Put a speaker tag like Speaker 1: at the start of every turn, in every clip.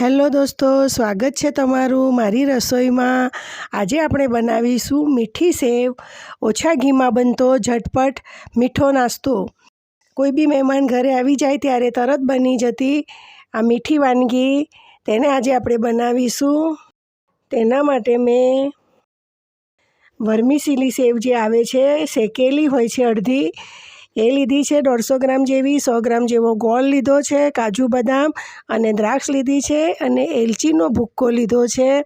Speaker 1: Hello દોસ્તો, સ્વાગત છે તમારું મારી રસોઈમાં. આજે આપણે બનાવીશું મીઠી સેવ. ઓછા ઘીમાં બનતો ઝટપટ મીઠો નાસ્તો. કોઈ બી મહેમાન ઘરે આવી જાય ત્યારે તરત બની જતી આ મીઠી વાનગી. તેને આજે આપણે બનાવીશું. તેના માટે મેં વર્મીસીલી સેવ જે આવે છે, શેકેલી હોય છે અડધી એ લીધી છે દોઢસો ગ્રામ જેવી, સો ગ્રામ જેવો ગોળ લીધો છે, કાજુ બદામ અને દ્રાક્ષ લીધી છે અને એલચીનો ભૂક્કો લીધો છે.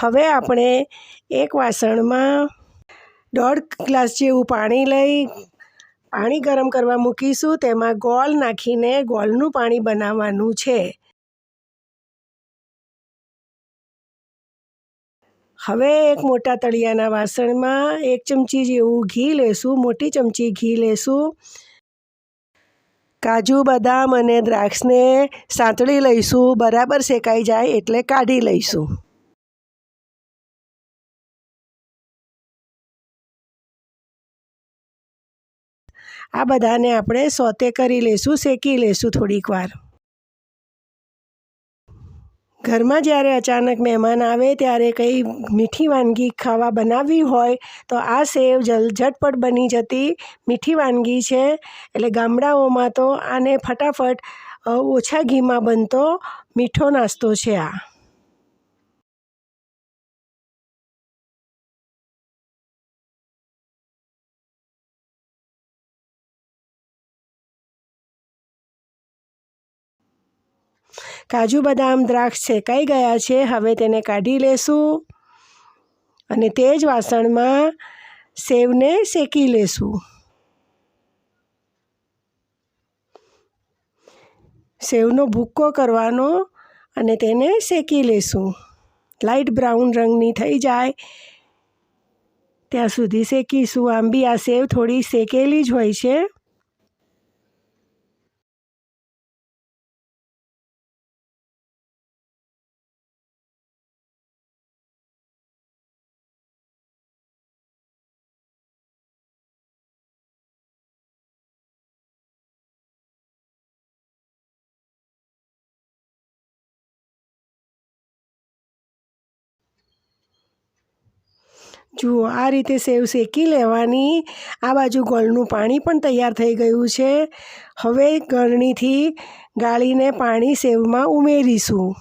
Speaker 1: હવે આપણે એક વાસણમાં દોઢ ગ્લાસ જેવું પાણી લઈ પાણી ગરમ કરવા મૂકીશું. તેમાં ગોળ નાખીને ગોળનું પાણી બનાવવાનું છે. હવે એક મોટા તળિયાના વાસણમાં એક ચમચી જેવું ઘી લેશું, મોટી ચમચી ઘી લેશું. કાજુ, બદામ અને દ્રાક્ષને સાંતળી લઈશું, બરાબર શેકાઈ જાય એટલે કાઢી લઈશું. આ બધાને આપણે સોતે કરી લઈશું શેકી લઈશું થોડીક વાર. ઘરમાં જ્યારે અચાનક મહેમાન આવે ત્યારે કંઈ મીઠી વાનગી ખાવા બનાવવી હોય, તો આ સેવ જલ, ઝટપટ બની જતી મીઠી વાનગી છે. એટલે ગામડાઓમાં તો આને ફટાફટ ઓછા ઘીમાં બનતો મીઠો નાસ્તો છે આ. કાજુ બદામ દ્રાક્ષ શેકાઈ ગયા છે, હવે તેને કાઢી લેશું અને તે જ વાસણમાં સેવને શેકી લેશું. સેવનો ભૂક્કો કરવાનો અને તેને શેકી લેશું. લાઇટ બ્રાઉન રંગની થઈ જાય. ત્યાં સુધી શેકીશું. આમ બી આ સેવ થોડી શેકેલી જ હોય છે. જુઓ, આ રીતે સેવ શેકી લેવાની. આ બાજુ ગોળનું પાણી પણ તૈયાર થઈ ગયું છે. હવે ગળણીથી ગાળીને પાણી સેવમાં ઉમેરીશું.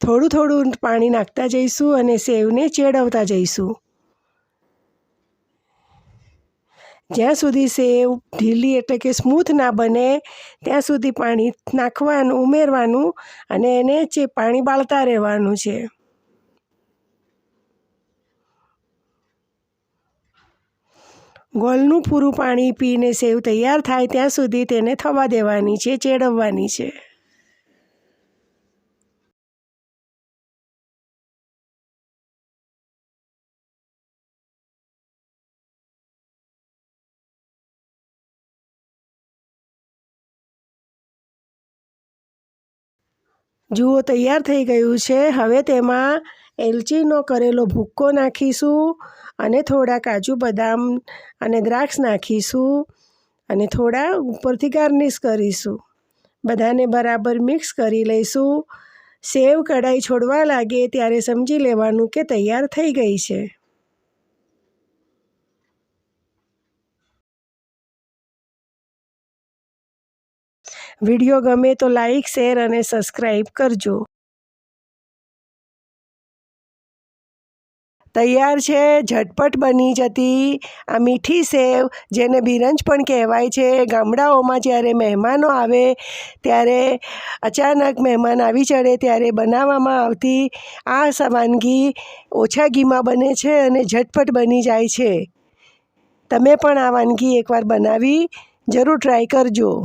Speaker 1: થોડું થોડું પાણી નાખતા જઈશું અને સેવને ચેડવતા જઈશું. જ્યાં સુધી સેવ ઢીલી એટલે કે સ્મૂથ ના બને, ત્યાં સુધી પાણી નાખવાનું, ઉમેરવાનું અને એને જે પાણી બાળતા રહેવાનું છે. ગોળનું પૂરું પાણી પીને સેવ તૈયાર થાય ત્યાં સુધી તેને થવા દેવાની છે, ચેડવવાની છે. જુઓ, તૈયાર થઈ ગયું છે. હવે તેમાં એલચીનો કરેલો ભૂક્કો નાખીશું અને થોડા કાજુ બદામ અને દ્રાક્ષ નાખીશું અને થોડા ઉપરથી ગાર્નિશ કરીશું. બધાને બરાબર મિક્સ કરી લઈશું. સેવ કઢાઈ છોડવા લાગે ત્યારે સમજી લેવાનું કે તૈયાર થઈ ગઈ છે. વીડિયો ગમે તો લાઈક, શેર અને સબસ્ક્રાઈબ કરજો. તૈયાર છે, ઝટપટ બની જતી આ મીઠી સેવ, જેને બિરંજ પણ કહેવાય છે. ગામડાઓમાં જ્યારે મહેમાનો આવે, ત્યારે અચાનક મહેમાન આવી ચડે, ત્યારે બનાવવામાં આવતી આ વાનગી ઓછા ઘીમાં બને છે અને ઝટપટ બની જાય છે. તમે પણ આ વાનગી એકવાર બનાવી જરૂર ટ્રાય કરજો.